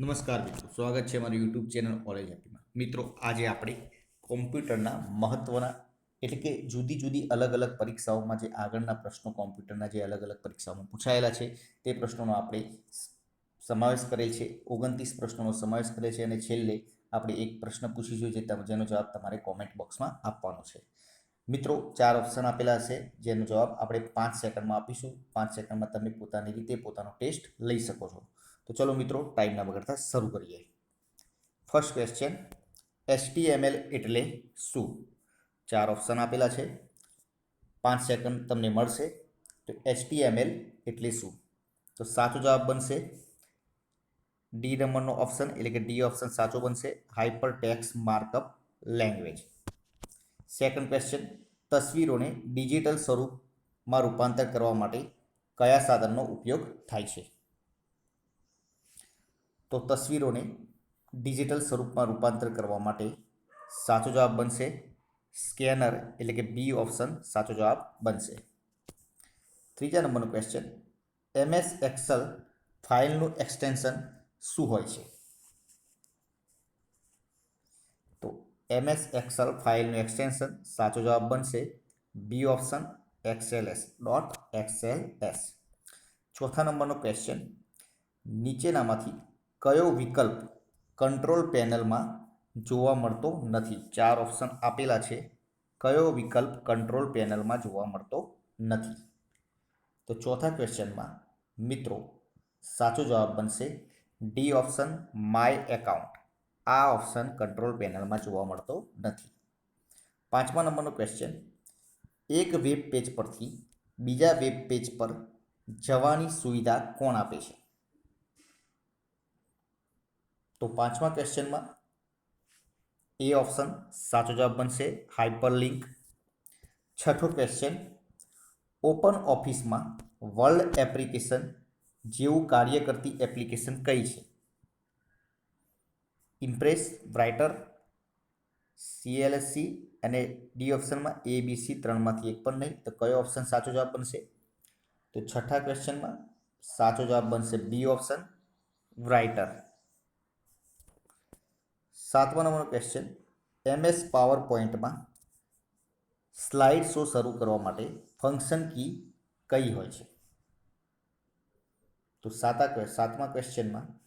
નમસ્કાર મિત્રો, સ્વાગત છે મારી યુટ્યુબ ચેનલ ઓલેજ હેપીમાં મિત્રો, આજે આપણે કોમ્પ્યુટરના મહત્ત્વના એટલે કે જુદી જુદી અલગ અલગ પરીક્ષાઓમાં જે આગળના પ્રશ્નો કોમ્પ્યુટરના જે અલગ અલગ પરીક્ષાઓમાં પૂછાયેલા છે, તે પ્રશ્નોનો આપણે સમાવેશ કરેલ છે, ઓગણત્રીસ પ્રશ્નોનો સમાવેશ કરેલ છે અને છેલ્લે આપણે એક પ્રશ્ન પૂછીશું જે જેનો જવાબ તમારે કોમેન્ટ બોક્સમાં આપવાનો છે. મિત્રો, ચાર ઓપ્શન આપેલા હશે, જેનો જવાબ આપણે પાંચ સેકન્ડમાં આપીશું. પાંચ સેકન્ડમાં તમે પોતાની રીતે પોતાનો ટેસ્ટ લઈ શકો છો. તો ચલો મિત્રો ટાઈમ ના બગડતા શરૂ કરીએ. ફર્સ્ટ ક્વેશ્ચન એચટીએમએલ એટલે શું? ચાર ઓપ્શન આપેલા છે. પાંચ સેકન્ડ તમને મળશે. તો એચટીએમએલ એટલે શું? તો સાચો જવાબ બનશે. ડી નંબરનો ઓપ્શન એટલે કે ડી ઓપ્શન સાચો બનશે. Hyper text markup language second question તસવીરોને digital સ્વરૂપમાં રૂપાંતર કરવા માટે કયા સાધનનો ઉપયોગ થાય છે? તો તસવીરોને ડિજિટલ સ્વરૂપમાં રૂપાંતર કરવા માટે સાચો જવાબ બનશે સ્કેનર એટલે કે બી ઓપ્શન સાચો જવાબ બનશે. ત્રીજા નંબરનો ક્વેશ્ચન એમએસ એક્સેલ ફાઇલનું એક્સટેન્શન શું હોય છે? તો એમએસ એક્સેલ ફાઇલનું એક્સટેન્શન સાચો જવાબ બનશે B option XLS dot XLS. ચોથા નંબરનો ક્વેશ્ચન નીચેનામાંથી કયો વિકલ્પ કંટ્રોલ પેનલમાં જોવા મળતો નથી? ચાર ઓપ્શન આપેલા છે. કયો વિકલ્પ કંટ્રોલ પેનલમાં જોવા મળતો નથી? તો ચોથા ક્વેશ્ચનમાં મિત્રો, સાચો જવાબ બનશે ડી ઓપ્શન માય એકાઉન્ટ આ ઓપ્શન કંટ્રોલ પેનલમાં જોવા મળતો નથી. પાંચમા નંબરનો ક્વેશ્ચન એક વેબ પેજ પરથી બીજા વેબ પેજ પર જવાની સુવિધા કોણ આપે છે? તો પાંચમા ક્વેશ્ચનમાં એ ઓપ્શન સાચો જવાબ બનશે, હાઇપરલિંક. છઠ્ઠો ક્વેશ્ચન, ઓપન ઓફિસમાં વર્લ્ડ એપ્લિકેશન જેવું કાર્ય કરતી એપ્લિકેશન કઈ છે? ઇમ્પ્રેસ, બ્રાઇટર, સીએલએસસી અને ડી ઓપ્શનમાં એ, બી, સી ત્રણમાંથી એક પણ નહીં. તો કયો ઓપ્શન સાચો જવાબ બનશે? તો છઠ્ઠા ક્વેશ્ચનમાં સાચો જવાબ બનશે બી ઓપ્શન રાઇટર સાતમા નંબરનો ક્વેશ્ચન એમએસ પાવર પોઈન્ટમાં સ્લાઇડ શો શરૂ કરવા માટે ફંક્શન કી કઈ હોય છે? તો સાતા સાતમા ક્વેશ્ચનમાં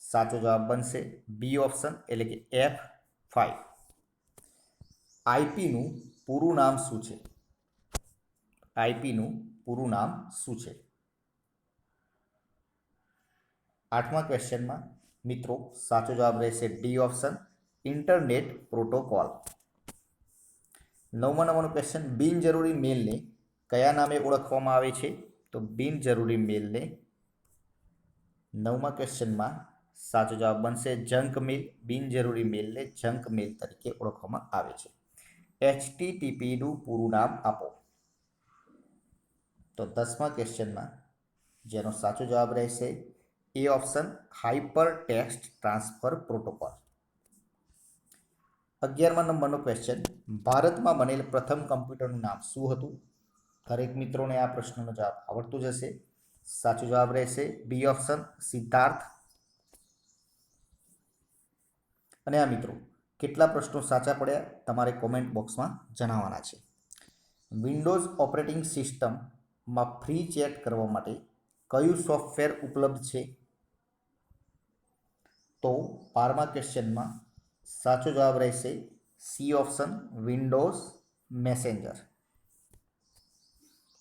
સાચો જવાબ બનશે બી ઓપ્શન એટલે કે એફ ફાઇવ આઈપીનું પૂરું નામ શું છે? આઈપીનું પૂરું નામ શું છે? આઠમા ક્વેશ્ચનમાં મિત્રો, સાચો જવાબ રહેશે ડી ઓપ્શન, ઇન્ટરનેટ પ્રોટોકોલ. નવમા નંબરનો ક્વેશ્ચન બિનજરૂરી મેલને કયા નામે ઓળખવામાં આવે છે? તો બિનજરૂરી મેલને નવમા ક્વેશ્ચનમાં સાચો જવાબ બનશે જંક મેલ, બિનજરૂરી મેલને જંક મેલ તરીકે ઓળખવામાં આવે છે. એચટીટીપીનું પૂરું નામ આપો. તો દસમા ક્વેશ્ચનમાં જેનો સાચો જવાબ રહેશે A option hyper text transfer protocol. અગિયારમા નંબરનો ક્વેશ્ચન ભારતમાં બનેલ પ્રથમ કમ્પ્યુટરનું નામ શું હતું? દરેક મિત્રોને આ પ્રશ્નનો જવાબ આવડતો જ હશે સાચો જવાબ રહેશે બી ઓપ્શન સિદ્ધાર્થ. અને આ મિત્રો, કેટલા પ્રશ્નો સાચા પડ્યા તમારે કોમેન્ટ બોક્સમાં જણાવવાના છે. વિન્ડોઝ ઓપરેટિંગ સિસ્ટમમાં ફ્રી ચેટ કરવા માટે કયું સોફ્ટવેર ઉપલબ્ધ છે? તો બારમા ક્વેશ્ચનમાં સાચો જવાબ રહેશે સી ઓપ્શન વિન્ડોઝ મેસેન્જર.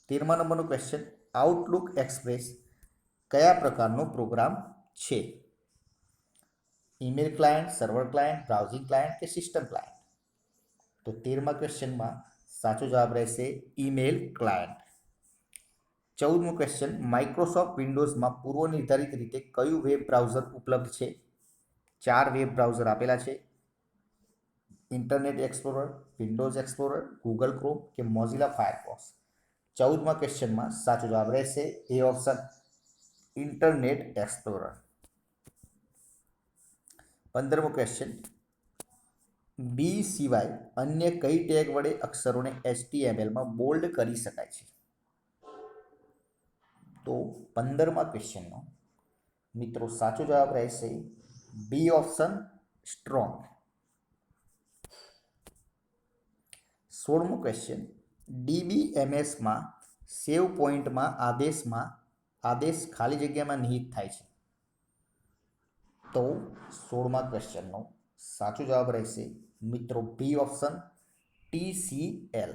તેરમા નંબરનો ક્વેશ્ચન, આઉટલુક એક્સપ્રેસ કયા પ્રકારનો પ્રોગ્રામ છે? Email client, server client, browsing client કે સિસ્ટમ ક્લાયન્ટ? તો તેરમા ક્વેશ્ચનમાં સાચો જવાબ રહેશે ઈમેલ ક્લાયન્ટ. ચૌદમો ક્વેશ્ચન, માઇક્રોસોફ્ટ વિન્ડોઝમાં પૂર્વ નિર્ધારિત રીતે કયું વેબ બ્રાઉઝર ઉપલબ્ધ છે? ચાર વેબ બ્રાઉઝર આપેલા છે. Internet explorer, windows explorer Google Chrome કે મોઝિલા ફાયરફોક્સ ચૌદમા ક્વેશ્ચનમાં સાચો જવાબ રહેશે. A option, internet explorer. પંદરમો question B સિવાય અન્ય કઈ ટેગ વડે અક્ષરોને એચટીએમએલમાં બોલ્ડ કરી શકાય છે? તો પંદરમા ક્વેશ્ચનનો મિત્રો સાચો જવાબ રહેશે બી ઓપ્શન સ્ટ્રોંગ સોળમો ક્વેશ્ચન ડીબીએમએસમાં સેવ પોઈન્ટમાં આદેશમાં આદેશ ખાલી જગ્યામાં નિહિત થાય છે. તો સોળમા ક્વેશ્ચનનો સાચો જવાબ રહેશે મિત્રો બી ઓપ્શન ટીસીએલ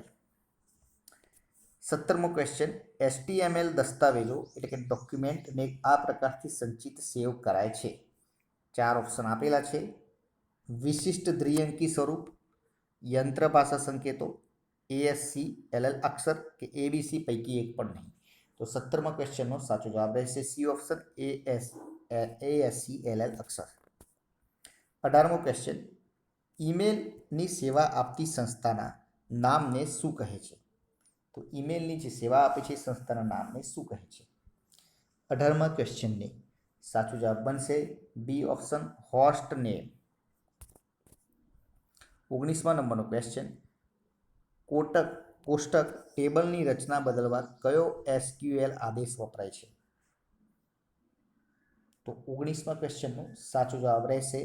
સત્તરમો ક્વેશ્ચન એસટીએમએલ દસ્તાવેજો એટલે કે ડોક્યુમેન્ટને આ પ્રકારથી સંચિત સેવ કરાય છે. ચાર ઓપ્શન આપેલા છે. વિશિષ્ટ દ્વિઅંકી સ્વરૂપ, યંત્ર ભાષા સંકેતો એએસસી એલએલ અક્ષર કે એબીસી પૈકી એક પણ નહીં. તો સત્તરમા ક્વેશ્ચનનો સાચો જવાબ રહેશે C option A S ASC LL અક્ષર. અઢારમો ક્વેશ્ચન ઈમેલની સેવા આપતી સંસ્થાના નામને શું કહે છે? તો ઈમેલની જે સેવા આપે છે એ સંસ્થાના નામને શું કહે છે? અઢારમા ક્વેશ્ચનને સાચો જવાબ બનશે બી ઓપ્શન હોસ્ટ નેમ. ઓગણીસમા નંબરનો ક્વેશ્ચન કોટક, કોષ્ટક, ટેબલની રચના બદલવા કયો એસક્યુએલ આદેશ વપરાય છે? તો ઓગણીસમા ક્વેશ્ચનનો સાચો જવાબ રહેશે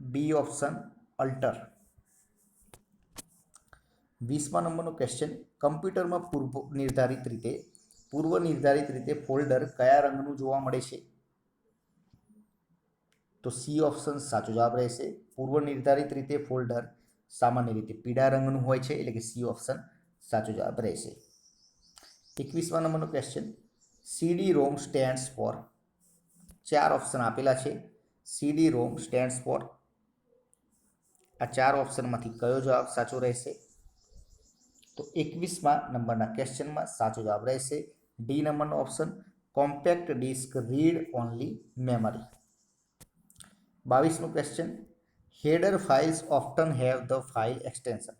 બી ઓપ્શન અલ્ટર. વીસમા નંબરનો ક્વેશ્ચન, કમ્પ્યુટરમાં પૂર્વ નિર્ધારિત રીતે પૂર્વ નિર્ધારિત રીતે ફોલ્ડર કયા રંગનું જોવા મળે છે? તો સી ઓપ્શન સાચો જવાબ રહેશે. પૂર્વ નિર્ધારિત રીતે ફોલ્ડર સામાન્ય રીતે પીળા રંગનું હોય છે, એટલે કે સી ઓપ્શન સાચો જવાબ રહેશે. એકવીસમા નંબરનો question CD ROM stands for ચાર ઓપ્શન આપેલા છે. સીડી રોમ સ્ટેન્ડ્સ ફોર આ ચાર ઓપ્શનમાંથી કયો જવાબ સાચો રહેશે? તો એકવીસમા નંબરના ક્વેશ્ચનમાં સાચો જવાબ રહેશે. ડી નંબરનો option compact disc read only memory બાવીસમું question header files often have the file extension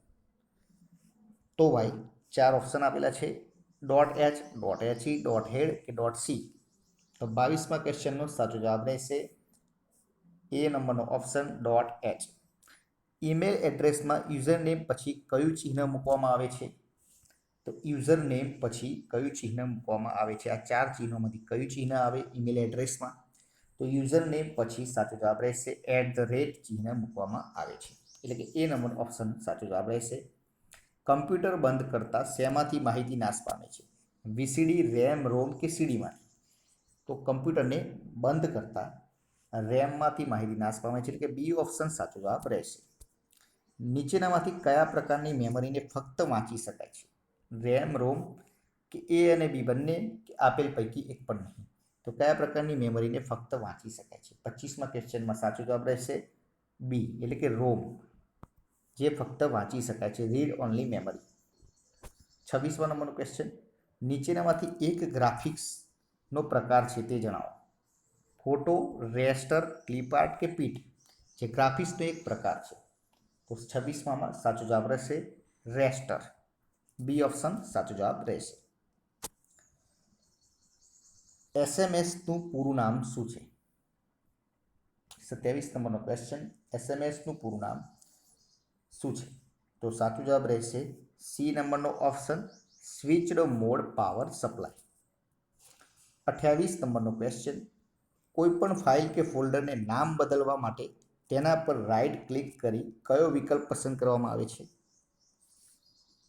તો ભાઈ, ચાર ઓપ્શન આપેલા છે. Dot H dot HE dot head કે ડોટ સી તો બાવીસમા ક્વેશ્ચનનો સાચો જવાબ રહેશે. એ નંબરનો ઓપ્શન ડોટ એચ ઈમેલ એડ્રેસમાં યુઝર નેમ પછી કયું ચિહ્ન મૂકવામાં આવે છે? તો યુઝર નેમ પછી કયું ચિહ્ન મૂકવામાં આવે છે? આ ચાર ચિહ્નોમાંથી કયું ચિહ્ન આવે? ઈમેલ એડ્રેસમાં તો યુઝર નેમ પછી સાચો જવાબ રહેશે એટ ધ રેટ ચિહ્ન મૂકવામાં આવે છે. એટલે કે એ નંબર ઓપ્શન સાચો જવાબ રહેશે. કમ્પ્યુટર બંધ કરતાં શેમાંથી માહિતી નાશ પામે છે? વીસીડી, રેમ, રોમ કે સીડીમાંથી તો કમ્પ્યુટરને બંધ કરતાં રેમમાંથી માહિતી નાશ પામે છે, એટલે કે બી ઓપ્શન સાચો જવાબ રહેશે. નીચેનામાંથી કયા પ્રકારની મેમરીને ફક્ત વાંચી શકાય છે? રેમ, રોમ કે એ અને બી બંને? કે આપેલ પૈકી એક પણ નહીં? તો કયા પ્રકારની મેમરીને ફક્ત વાંચી શકાય છે? પચીસમાં ક્વેશ્ચનમાં સાચો જવાબ રહેશે બી, એટલે કે રોમ, જે ફક્ત વાંચી શકાય છે, રીડ ઓનલી મેમરી. છવ્વીસમાં નંબરનો ક્વેશ્ચન, નીચેનામાંથી એક ગ્રાફિક્સનો પ્રકાર છે તે જણાવો. ફોટો, રેસ્ટર ક્લિપાર્ટ કે પીટ, જે ગ્રાફિક્સનો એક પ્રકાર છે. તો છવ્વીસમાં સાચો જવાબ રહેશે રેસ્ટર. બી ઓપ્શન સાચો જવાબ રહેશે. એસએમએસનું પૂરું નામ શું છે? સત્યાવીસ નંબરનો ક્વેશ્ચન એસએમએસનું પૂરું નામ શું છે? તો સાચો જવાબ રહેશે સી નંબરનો option switched mode power supply અઠ્યાવીસ નંબરનો ક્વેશ્ચન કોઈપણ ફાઇલ કે ફોલ્ડરને નામ બદલવા માટે તેના પર રાઇટ ક્લિક કરી કયો વિકલ્પ પસંદ કરવામાં આવે છે?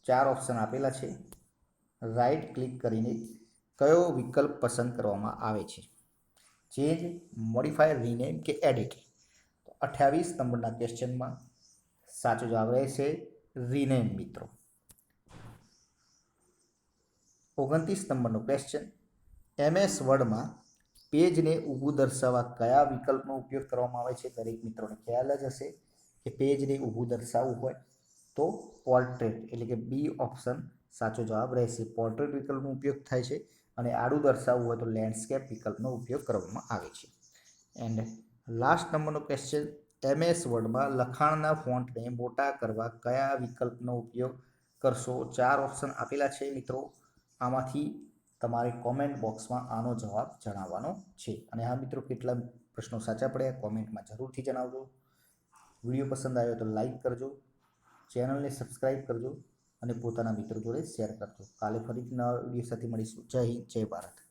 ચાર ઓપ્શન આપેલા છે. રાઇટ ક્લિક કરીને કયો વિકલ્પ પસંદ કરવામાં આવે છે? ચેન્જ, મોડિફાય, રીનેમ કે એડિટ? તો અઠ્યાવીસ નંબરના ક્વેશ્ચનમાં સાચો જવાબ રહેશે રીનેમ, મિત્રો. ઓગણત્રીસ નંબરનો ક્વેશ્ચન. એમએસ વર્ડમાં પેજને ઊભું દર્શાવવા કયા વિકલ્પનો ઉપયોગ કરવામાં આવે છે? દરેક મિત્રોને ખ્યાલ જ હશે કે પેજને ઊભું દર્શાવવું હોય તો પોર્ટ્રેટ, એટલે કે બી ઓપ્શન સાચો જવાબ રહેશે. પોર્ટ્રેટ વિકલ્પનો ઉપયોગ થાય છે અને આડું દર્શાવવું હોય તો લેન્ડસ્કેપ વિકલ્પનો ઉપયોગ કરવામાં આવે છે. એન્ડ લાસ્ટ નંબરનો ક્વેશ્ચન એમએસ વર્ડમાં લખાણના ફોન્ટને મોટા કરવા કયા વિકલ્પનો ઉપયોગ કરશો? ચાર ઓપ્શન આપેલા છે મિત્રો. આમાંથી તમારે કોમેન્ટ બોક્સમાં આનો જવાબ જણાવવાનો છે. અને આ મિત્રો, કેટલા પ્રશ્નો સાચા પડ્યા કોમેન્ટમાં જરૂરથી જણાવજો. વીડિયો પસંદ આવ્યો તો લાઈક કરજો. ચેનલને સબસ્ક્રાઈબ કરજો. અને પોતાના મિત્રો જોડે શેર કરજો. કાલે ફરીથી નવા વીડિયો સાથે મળીશું. જય હિન્દ, જય ભારત.